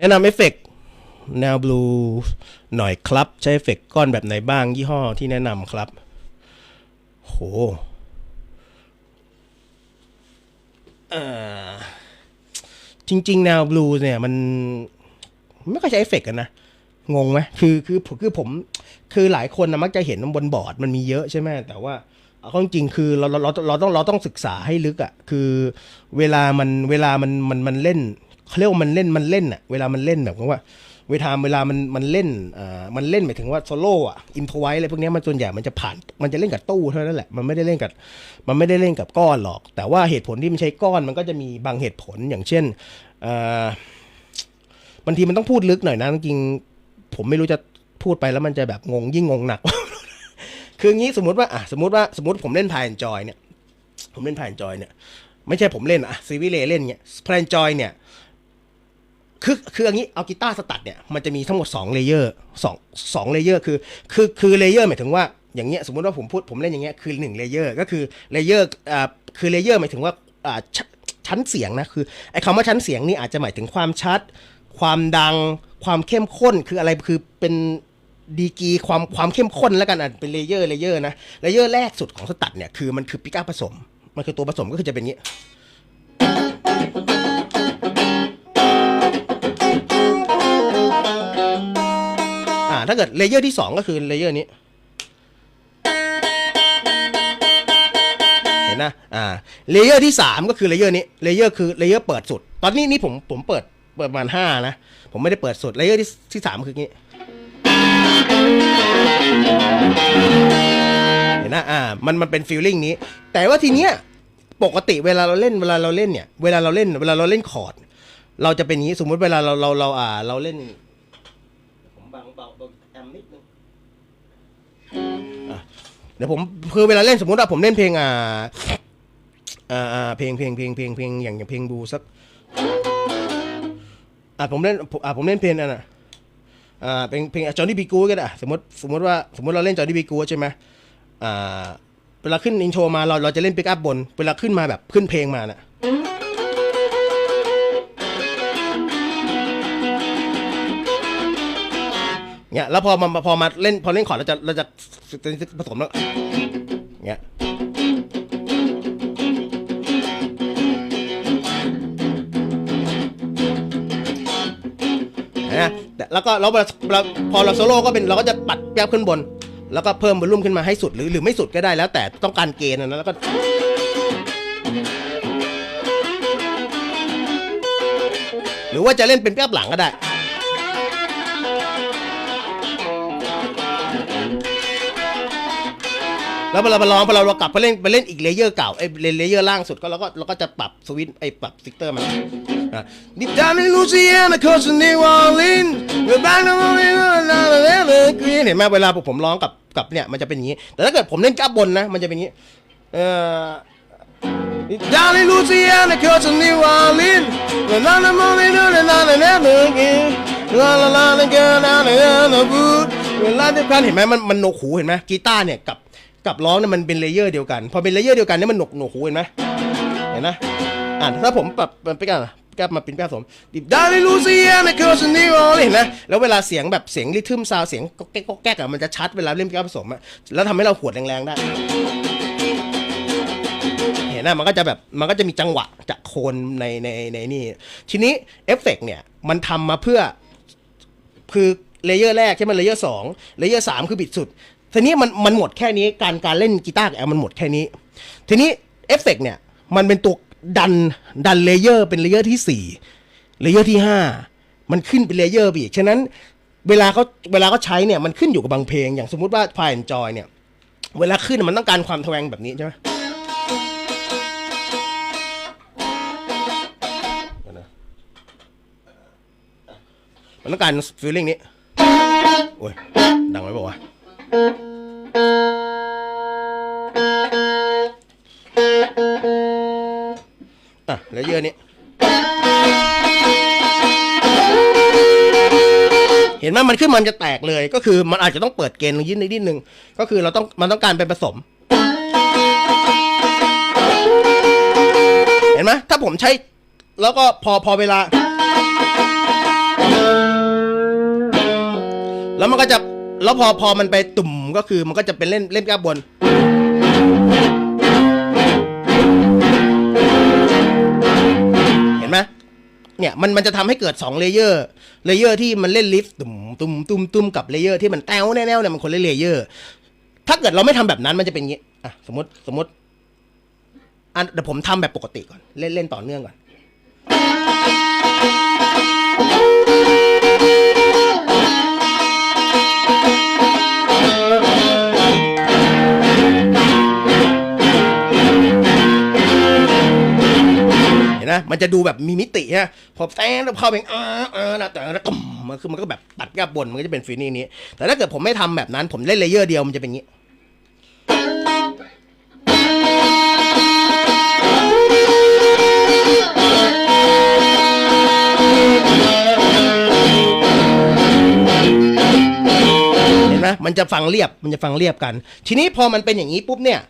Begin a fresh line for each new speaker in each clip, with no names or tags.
แนะนำเอฟเฟกต์แนวบลูหน่อยครับ ใช้เอฟเฟกก้อนแบบไหนบ้างยี่ห้อที่แนะนำครับ โหอ่อจริง ๆ แนวบลูเนี่ย มันไม่ค่อยใช้เอฟเฟกกันนะงงไหมคือคือคือผม คือหลายคนนะมักจะเห็นบนบอร์ดมันมีเยอะใช่ไหมแต่ว่าเอาจริงคือเราเราเราเราต้องเราต้องศึกษาให้ลึกอะ่ะ คือเวลามันเวลามันมันมันเล่น เขาเรียกว่ามันเล่นมันเล่นอะเวลามันเล่นแบบว่าเวลาเวลามันมันเล่นอ่ามันเล่นหมายถึงว่าโซโล่อะอินโทไวอะไรพวกนี้มันส่วนใหญ่มันจะผ่านมันจะเล่นกับตู้เท่านั้นแหละมันไม่ได้เล่นกับมันไม่ได้เล่นกับก้อนหรอก แต่ว่าเหตุผลที่มันใช้ก้อนมันก็จะมีบางเหตุผลอย่างเช่นอ่าบางทีมันต้องพูดลึกหน่อยนะจริงผมไม่รู้จะพูดไปแล้วมันจะแบบงงยิ่งงงหนัก คืองี้สมมติว่าอะสมมติว่าสมมติผมเล่นพายแอนจอยเนี่ย ผมเล่นพายแอนจอยเนี่ย ไม่ใช่ผมเล่นอะซีวิเลเล่นเนี่ยพายแอนจอยเนี่ย คือคืออย่างนี้เอากีตาร์สตัดเนี่ยมันจะมีทั้งหมด2เลเยอร์สองสองเลเยอร์คือคือคือเลเยอร์หมายถึงว่าอย่างเงี้ยสมมติว่าผมพูดผมเล่นอย่างเงี้ยคือ1เลเยอร์ก็คือเลเยอร์อ่าคือเลเยอร์หมายถึงว่าอ่าชชั้นเสียงนะคือไอ้คำว่าชั้นเสียงนี่อาจจะหมายถึงความชัด ความดัง ความเข้มข้นคืออะไรคือเป็นดีกีความความเข้มข้นแล้วกันอะเป็นเลเยอร์เลเยอร์นะเลเยอร์แรกสุดของสตัดเนี่ยคือมันคือปิกอัพผสม มันคือตัวผสมก็คือจะเป็นอย่างนี้ ถ้าเกิดเลเยอร์ที่ 2 ก็คือเลเยอร์นี้ เห็นนะอ่าเลเยอร์ที่ 3 ก็คือเลเยอร์นี้เลเยอร์คือเลเยอร์เปิดสุด ตอนนี้นี่ผมผมเปิดเปิดประมาณ5นะ ผมไม่ได้เปิดสุดเลเยอร์ที่ที่สามคืองี้เห็นนะอ่ามันมันเป็นฟีลลิ่งนี้ แต่ว่าทีเนี้ยปกติเวลาเราเล่นเวลาเราเล่นเนี่ย เวลาเราเล่นเวลาเราเล่นคอร์ดเราจะเป็นอย่างนี้สมมุติเวลาเราเราเราอ่าเราเล่น ผมบังเบาเบาแอมนิดนึง อะเดี๋ยวผมคือเวลาเล่นสมมุติว่าผมเล่นเพลงอ่าอ่าอ่าเพลงเพลงเพลงเพลงเพลงอย่างอย่างเพลงบูสักอ่าผมเล่นอ่าผมเล่นเพลงอันน่ะอ่าเพลงเพลงจอห์นนี่บีกูก็ได้อะสมมติสมมติว่าสมมติเราเล่นจอห์นนี่บีกูใช่ไหมอ่าเวลาขึ้นอินโทรมาเราเราจะเล่นปิกอัพบน เวลาขึ้นมาแบบขึ้นเพลงมาน่ะ เนี่ยแล้วพอมาพอมาเล่นพอเล่นคอร์ดเราจะเราจะผสมแล้วเนี่ยนะแต่แล้วก็แล้วเราพอเราโซโล่ก็เป็นเราก็จะปัดแก้บขึ้นบน แล้วก็เพิ่มวอลลุ่มขึ้นมาให้สุดหรือหรือไม่สุดก็ได้แล้วแต่ต้องการเกณฑ์นะแล้วก็หรือว่าจะเล่นเป็นแก้บหลังก็ได้ แล้วพอเราไปลองพอเราเรากลับไปเล่นไปเล่นอีกเลเยอร์เก่าไอ้เลเยอร์ล่างสุดก็เราก็เราก็จะปรับสวิตไอ้ปรับซิกเตอร์มันนะ Deep down in Louisiana, cause of New Orleans, we're back to the evergreen เห็นไหมเวลาผมร้องกับกับเนี่ยมันจะเป็นอย่างนี้ แต่ถ้าเกิดผมเล่นก้าบนนะ มันจะเป็นอย่างนี้เอ่อ Down in Louisiana, cause of New Orleans, we're back to the evergreen La la la la girl down in the boot เวลาเดียวกันเห็นไหมมันมันโนหูเห็นไหมกีตาร์เนี่ยกับ กับร้องเนี่ยมันเป็นเลเยอร์เดียวกัน พอเป็นเลเยอร์เดียวกันเนี่ยมันหนวกหนวกหูเห็นไหมเห็นนะอ่าถ้าผมปรับมันไปกันกลับมาเป็นแป้สมดิบดาในลูเซียในเคอร์ซนิวเห็นนะแล้วเวลาเสียงแบบเสียงริทึมซาวเสียงก็แก๊กก็แก๊กอะมันจะชัดเวลาเล่นแป้ผสมอะแล้วทำให้เราขวดแรงๆได้ เห็นนะมันก็จะแบบมันก็จะมีจังหวะจากโคนในในในนี่ ทีนี้เอฟเฟกเนี่ยมันทำมาเพื่อคือเลเยอร์แรกใช่ไหมเลเยอร์สองเลเยอร์สามคือบิดสุด ทีนี้มันมันหมดแค่นี้การการเล่นกีตาร์กับแอลมันหมดแค่นี้ ทีนี้เอฟเฟกเนี่ยมันเป็นตัวดันดันเลเยอร์เป็นเลเยอร์ที่สี่เลเยอร์ที่ห้ามันขึ้นเป็นเลเยอร์ไปอีกฉะนั้นเวลาเขาเวลาเขาใช้เนี่ยมันขึ้นอยู่กับบางเพลง อย่างสมมุติว่าพายแอนจอยเนี่ย เวลาขึ้นมันต้องการความแวงแบบนี้ใช่ไหมมันต้องการฟีลลิ่งนี้ โอ้ย ดังไหมบอกว่า อะแล้วเยอะนี้เห็นไหมมันขึ้นมันจะแตกเลยก็คือมันอาจจะต้องเปิดเกณฑ์ยิดนิดนึง ก็คือเราต้องมันต้องการเป็นผสม เห็นไหมถ้าผมใช้ แล้วก็พอพอเวลา แล้วมันก็จะ แล้วพอพอมันไปตุ่มก็คือมันก็จะเป็นเล่นเล่นก้าบน เห็นไหมเนี่ยมันมันจะทำให้เกิด2เลเยอร์เลเยอร์ที่มันเล่นลิฟต์ตุ่มตุ่มตุ่มตุ่มกับเลเยอร์ที่มันแต้วแน่ๆเนี่ยมันคนละเลเยอร์ ถ้าเกิดเราไม่ทำแบบนั้นมันจะเป็นอย่างงี้อะสมมติสมมติอันเดี๋ยวผมทำแบบปกติก่อน เล่นเล่นต่อเนื่องก่อน นไหมมันจะดูแบบมีมิติฮะพอแต้งแล้วเข้าไปออเออนะแต่แล้วตุ่มมันคือมันก็แบบตัดกับบนมันก็จะเป็นฟีลลิ่นี้ แต่ถ้าเกิดผมไม่ทำแบบนั้น ผมเล่นเลเยอร์เดียวมันจะเป็นงนี้เห็นไหมมันจะฟังเรียบ มันจะฟังเรียบกัน ทีนี้พอมันเป็นอย่างนี้ปุ๊บเนี่ย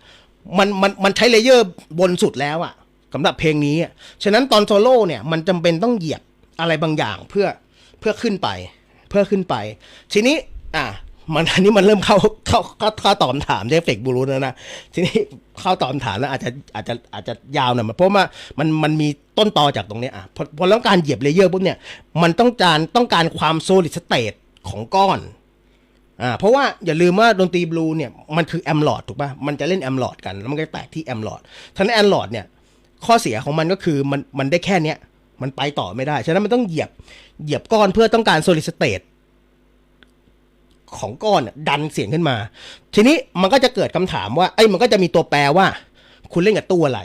มัน มัน มันใช้เลเยอร์บนสุดแล้วอะ สำหรับเพลงนี้อะฉะนั้นตอนโซโล่เนี่ยมันจำเป็นต้องเหยียบอะไรบางอย่างเพื่อเพื่อขึ้นไป เพื่อขึ้นไป ทีนี้ อะมันอันนี้มันเริ่มเข้าเข้าเข้าขาตอบถามเอฟเฟกบูรุษแล้วนะทีนี้เข้าตอบถามแล้วอาจจะอาจจะอาจจะยาวหน่อยเพราะว่ามันมันมีต้นตอจากตรงนี้อะพอพอแล้วการเหยียบเลเยอร์ปุ๊บเนี่ยมันต้องการต้องการความโซลิดสเตตของก้อนอ่าเพราะว่าอย่าลืมว่าดนตรีบลูเนี่ยมันคือแอมลอดถูกป่ะมันจะเล่นแอมลอดกันแล้วมันก็แตกที่แอมลอดทั้นั้นแอมลอดเนี่ย ข้อเสียของมันก็คือมันมันได้แค่เนี้ย มันไปต่อไม่ได้ ฉะนั้นมันต้องเหยียบเหยียบก้อนเพื่อต้องการโซลิดสเตตของก้อนดันเสียงขึ้นมา ทีนี้มันก็จะเกิดคำถามว่าไอ้มันก็จะมีตัวแปรว่า คุณเล่นกับตู้อะไร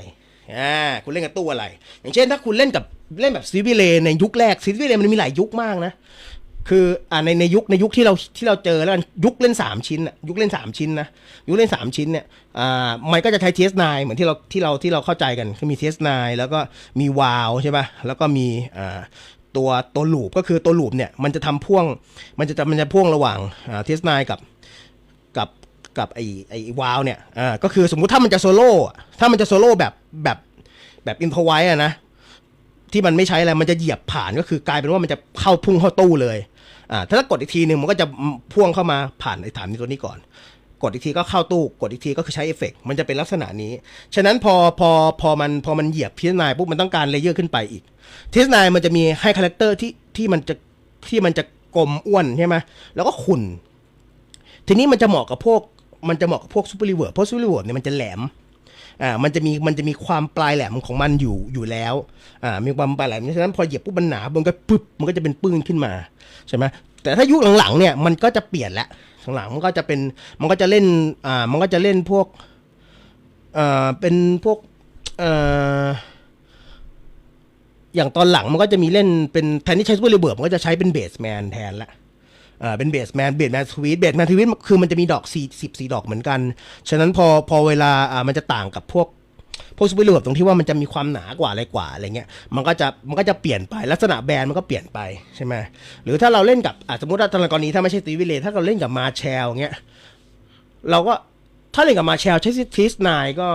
อ่าคุณเล่นกับตู้อะไร อย่างเช่นถ้าคุณเล่นกับเล่นแบบซีวิเลในยุคแรกซีวิเลมันมีหลายยุคมากนะ คืออ่าในในยุคในยุคที่เราที่เราเจอแล้วกันยุคเล่นสามชิ้นอะยุคเล่นสามชิ้นนะยุคเล่นสามชิ้นเนี่ยอ่ามันก็จะใช้ TS9 เหมือนที่เราที่เราที่เราเข้าใจกันคือมี TS9 แล้วก็มีวาลใช่ป่ะแล้วก็มีอ่าตัวตัวลูปก็คือตัวลูปเนี่ยมันจะทำพ่วงมันจะมันจะพ่วงระหว่างอ่า TS9 กับกับกับไอไอวาลเนี่ยอ่าก็คือสมมุติถ้ามันจะโซโล่ถ้ามันจะโซโล่แบบแบบแบบอินพไว้อะนะที่มันไม่ใช้อะไร มันจะเหยียบผ่านก็คือกลายเป็นว่ามันจะเข้าพุ่งเข้าตู้เลย ถ้ากดอีกทีหนึ่งมันก็จะพ่วงเข้ามาผ่านไอ้ฐานนี้ตัวนี้ก่อน กดอีกทีก็เข้าตู้ กดอีกทีก็คือใช้เอฟเฟกต์มันจะเป็นลักษณะนี้ ฉะนั้นพอพอพอมันพอมันเหยียบทีสนายปุ๊บมันต้องการเลเยอร์ขึ้นไปอีกทีสนายมันจะมีให้คาแรคเตอร์ที่ที่มันจะที่มันจะกลมอ้วนใช่ไหมแล้วก็ขุ่นทีนี้มันจะเหมาะกับพวกมันจะเหมาะกับพวกซูเปอร์รีเวิร์เพราะซูเปอร์รีเวิร์เนี่ยมันจะแหลม อ่ามันจะมีมันจะมีความปลายแหลมของมันอยู่อยู่แล้วอ่ามีความปลายแหลมฉะนั้นพอเหยียบปุ๊บมันหนามันก็ปึ๊บมันก็จะเป็นปื้นขึ้นมาใช่ไหมแต่ถ้ายุคหลังๆเนี่ยมันก็จะเปลี่ยนละหลังๆมันก็จะเป็นมันก็จะเล่นอ่ามันก็จะเล่นพวกเอ่อเป็นพวกเอ่ออย่างตอนหลังมันก็จะมีเล่นเป็นแทนที่ใช้ซูเปอร์รีเวิร์มันก็จะใช้เป็นเบสแมนแทนละ เป็นเบสแมนเบสแมนทวีตเบสแมนทวีตคือมันจะมีดอกสี่สิบสี่ดอกเหมือนกัน ฉะนั้นพอพอเวลาอ่ามันจะต่างกับพวกพวกซูเปอร์ลือบตรงที่ว่ามันจะมีความหนากว่าอะไรกว่าอะไรเงี้ย มันก็จะมันก็จะเปลี่ยนไปลักษณะแบรนด์มันก็เปลี่ยนไปใช่ไหมหรือถ้าเราเล่นกับอ่าสมมติว่าตอนกรณีถ้าไม่ใช่ตีวิเลถ้าเราเล่นกับมาแชลเงี้ยเราก็ถ้าเล่นกับมาแชลใช้ทิสนายก็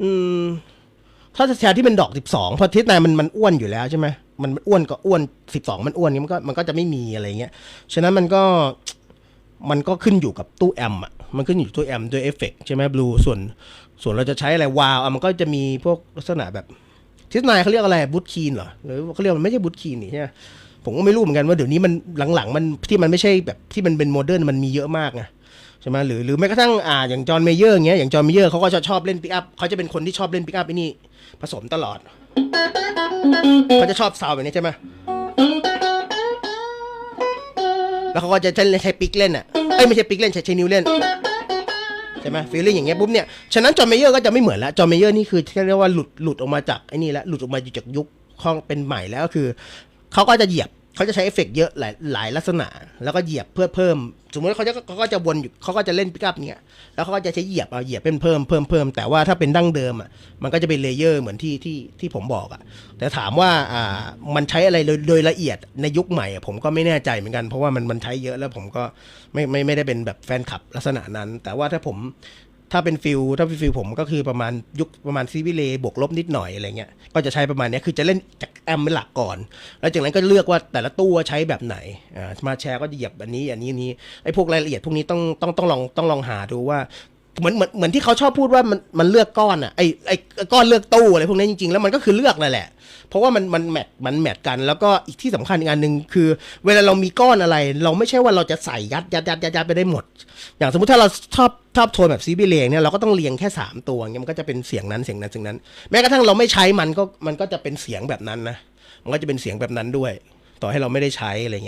อืมถ้าแชร์ที่เป็นดอกสิบสองพอทิศนายมันมันอ้วนอยู่แล้วใช่ไหม มันอ้วนก็อ้วนสิบสองมันอ้วนนี้มันก็มันก็จะไม่มีอะไรเงี้ยฉะนั้นมันก็มันก็ขึ้นอยู่กับตู้แอมอะมันขึ้นอยู่ตู้แอมด้วยเอฟเฟกใช่ไหมบลูส่วนส่วนเราจะใช้อะไรวาวอะมันก็จะมีพวกลักษณะแบบทิศนายเขาเรียกอะไรบูทคีนเหรอหรือเขาเรียกมันไม่ใช่บูทคีนนี่ใช่ไหมผมก็ไม่รู้เหมือนกันว่าเดี๋ยวนี้มันหลังๆ มันที่มันไม่ใช่แบบที่มันเป็นโมเดิร์นมันมีเยอะมากไงใช่ไหมหรือหรือแม้กระทั่งอ่าอย่างจอห์นเมเยอร์เงี้ยอย่างจอห์นเมเยอร์เขาก็จะชอบเล่นปิกอัพเขาจะเป็นคนที่ชอบเล่นปิกอัพไอ้นี่ผสมตลอด เขาจะชอบซาวแบบนี้ใช่ไหมแล้วเขาก็จะใช้ใช้ปิกเล่นอะเอ้ยไม่ใช่ปิกเล่นใช้ใช้นิ้วเล่นใช่ไหมฟีลลิ่งอย่างเงี้ยปุ๊บเนี่ยฉะนั้นจอมเมเยอร์ก็จะไม่เหมือนแล้วจอมเมเยอร์นี่คือที่เรียกว่าหลุดหลุดออกมาจากไอ้นี่แล้วหลุดออกมาจากยุคข้องเป็นใหม่แล้วก็คือเขาก็จะเหยียบเขาจะใช้เอฟเฟกต์เยอะหลายหลายลักษณะ แล้วก็เหยียบเพื่อเพิ่ม สมมติเขาจะเขาก็จะวนอยู่เขาก็จะเล่นปิกับเนี่ย แล้วเขาก็จะใช้เหยียบเอาเหยียบเป็นเพิ่มเพิ่มเพิ่มแต่ว่าถ้าเป็นดั้งเดิมอะมันก็จะเป็นเลเยอร์เหมือนที่ที่ที่ผมบอกอะ แต่ถามว่าอ่ามันใช้อะไรโดยโดยละเอียดในยุคใหม่อะผมก็ไม่แน่ใจเหมือนกันเพราะว่ามันมันใช้เยอะแล้วผมก็ไม่ไม่ไม่ได้เป็นแบบแฟนคลับลักษณะนั้น แต่ว่าถ้าผม ถ้าเป็นฟิลถ้าเป็นฟิลผมก็คือประมาณยุคประมาณซีวิเลบวกลบนิดหน่อยอะไรเงี้ยก็จะใช้ประมาณเนี้ยคือจะเล่นจากแอมเป็นหลักก่อน แล้วจากนั้นก็เลือกว่าแต่ละตัวใช้แบบไหนอ่ามาแชร์ก็จะเหยียบอันนี้อันนี้นนี้ไอ้พวกรายละเอียดพวกนี้ต้องต้องต้องลองต้องลองหาดูว่า เหมือนเหมือนเหมือนที่เขาชอบพูดว่ามันมันเลือกก้อนอะไอไอก้อนเลือกตู้อะไรพวกนี้จริงๆ แล้วมันก็คือเลือกนั่นแหละ เพราะว่ามันมันแมทมันแมทกัน แล้วก็อีกที่สำคัญอีกอันหนึ่งคือ เวลาเรามีก้อนอะไร เราไม่ใช่ว่าเราจะใส่ยัดยัดยัดยัดยัดไปได้หมด อย่างสมมติถ้าเราชอบชอบโทนแบบซีบีเลงเนี่ยเราก็ต้องเรียงแค่สามตัวเงี้ยมันก็จะเป็นเสียงนั้นเสียงนั้นเสียงนั้น แม้กระทั่งเราไม่ใช้มันก็มันก็จะเป็นเสียงแบบนั้นนะมันก็จะเป็นเสียงแบบนั้นด้วย ต่อให้เราไม่ได้ใช้อะไรเงี้ย